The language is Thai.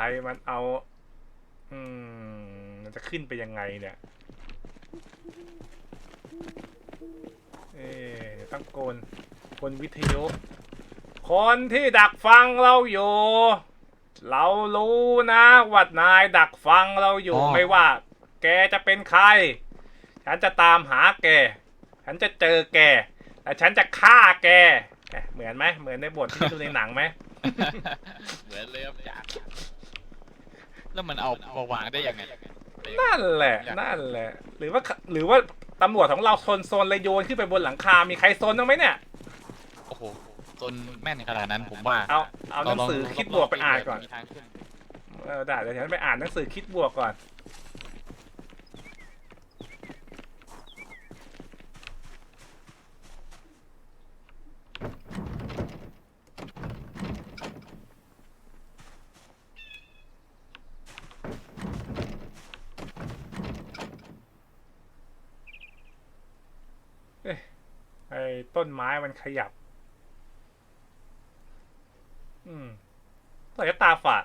รมันเอา อืมมันจะขึ้นไปยังไงเนี่ย เอ๊ะเดี๋ยวต้องโกนโกนวิทยุ คนที่ดักฟังเราอยู่ เรารู้นะว่านายดักฟังเราอยู่ อ๋อ ไม่ว่า แกจะเป็นใคร ฉันจะตามหาแก ฉันจะเจอแก และฉันจะฆ่าแกเอ๊ะเหมือนไหม เหมือนในบทที่ดูในหนังไหม เหมือนเลยครับจ่า แล้วมันเอามาวางได้ยังไง นั่นแหละ นั่นแหละ หรือว่าหรือว่าตำรวจของเราโซนโซนเลยโยนขึ้นไปบนหลังคา มีใครโซนบ้างไหมเนี่ย โอ้โหจนแม่นขนาดนั้นผมว่าเอาเอาหนังสือคิดบวกไปอ่านก่อนมีทางขึ้นเออได้เดี๋ยวฉันไปอ่านหนังสือคิดบวกก่อน อ๊ะไอ้ต้นไม้มันขยับ อืมใส่ตาฝาด